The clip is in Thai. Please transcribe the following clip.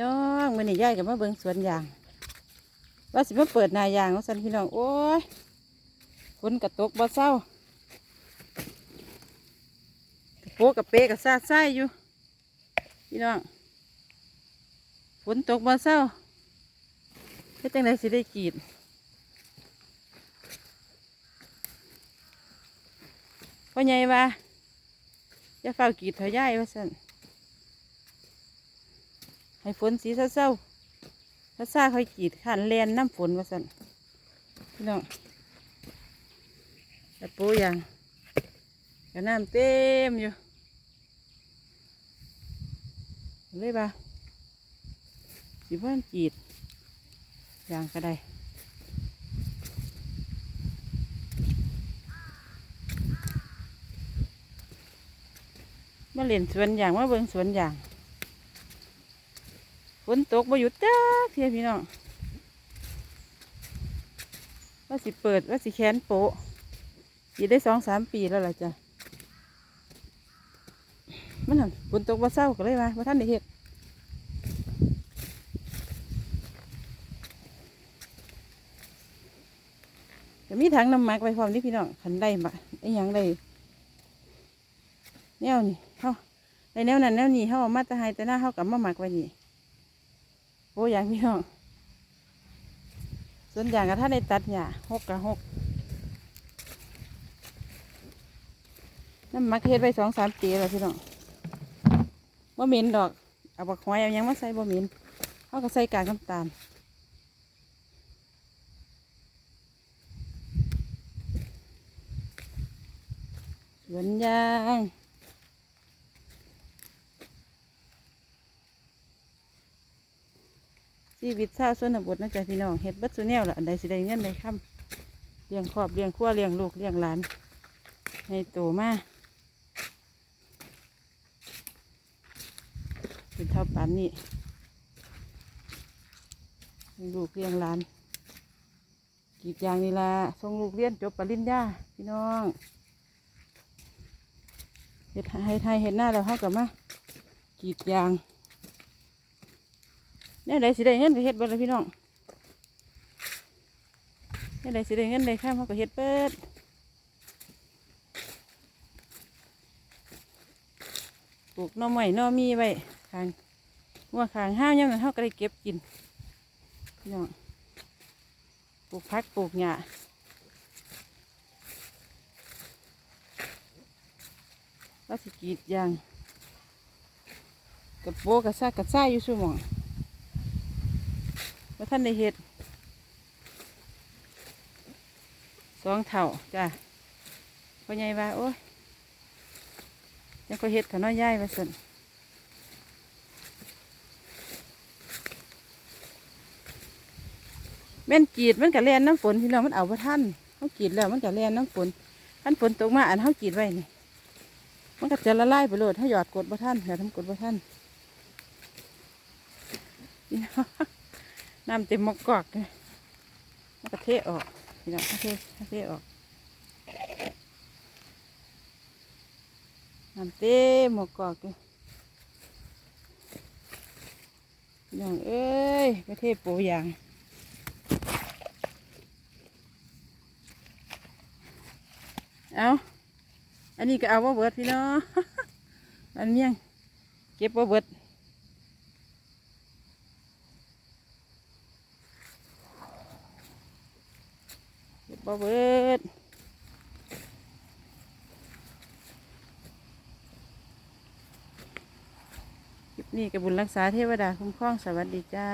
น้องมันนี่ย่ายกับมาเบิ่งสวนยาง ว่าสิมาเปิดนายางว่าสันพี่น้อง โอ้ยฝนกระตกบ่เศร้ากระโปกกระเปะกระซาดไส้อยู่ พี่น้องฝนตกบ่เศร้าเฮ็ดจังไดสิได้กีดพ่อใหญ่ว่าจะเฝ้ากีดเถอะย่ายว่าสัน ให้ฝนสีเศร้าๆถ้าซาค่อยกีดขันแลนน้ำฝนว่าสันพี่น้องแต่ปูอย่างก็น้ำเต็มอยู่เลยบ่าสิบ้านกรีดอย่างก็ได้มาเล่นสวนอย่างมาเบิ่งสวนอย่าง นตกมาหยุดจ้าเทียพี่น้องว่าสิเปิดว่าสิแขนโปะยู่ได้สองสามปีแล้วล่ะจ้ะมันหันฝนตกมาเศร้าก็เลยมาว่าท่านได้เห็ดจะมีถังน้ำหมักไว้พร้อมนี่พี่น้องขันได้มาไอ้ยังได้แนวนี่เฮาในแนวนั้นแนวนี้เฮาเอามาตะไฮแต่หน้าเฮากับมาหมักไว้นี่ โอ้ยอย่างพี่น้องส่วนอย่างกับท่าในตัดหญ้าหกกับหกน้ำมักเฮ็ดไว้สองสามปีแล้วพี่น้องบ่เหม็นดอกเอาบักหอยเอายังมาใส่บ่เหม็นเขาก็ใส่กากน้ำตาลสวนยาง ชีวิตชาวชนบทนะจ๊ะพี่น้องเฮ็ดบัดสุแนวละอันใดสิได้เงินได้คำเลี้ยงครอบเลี้ยงครัวเลี้ยงลูกเลี้ยงหลาน ให้โตมาเป็นเท่าปานนี้เลี้ยงลูกเลี้ยงหลานกีดยางนี่ละส่งลูกเรียนจบปริญญาพี่น้องเฮ็ดให้ไทยเฮ็ดหน้าแล้วเขากับมากีดยาง เนี่ยใดสิได้เงินก็เฮ็ดเบิดเลยพี่น้องเนี่ยใดสิได้เงินได้ข้ามเขาก็เฮ็ดเบิดปลูกน่อไม้หน่อมีไว้ขางว่าขางห้าวย่ำนั้นเขาก็ได้เก็บกินพี่น้องปลูกพักปลูกหญ้าว่าสิกีดยางกับโบกับซากกับซ่าอยู่สุ่หม องว่าท่านได้เห็ดสองเท่าจ้ะพ่อใหญ่ว่าโอ้ยยังก็เฮ็ดขน้อยย่ายมาสั่นแม่นกีดมันกับแลนน้ำฝนพี่น้องมันเอาพระท่านเขากีดแล้วมันกับแลนน้ำฝนท่านฝนตกมาอันเขากีดไว้นี่มันก็จะละลายไปโลดถ้าหยอดกดพระท่านอย่าทำกดพระท่านพี่ น้ำเต็มหมอกกอกเลยมันก็เทออกพี่น้องเทเทออกน้ำเต็มหมกกอกเลยอย่างเอ้ยประเทศปูอย่างเอาอันนี้ก็เอาว่าเบิดพี่น้องอันเนี้ยงเก็บว่าเบิด บว่เบิดคลิปนี้กับบุญรักษาเทวดาคุ้มครองสวัสดีจ้า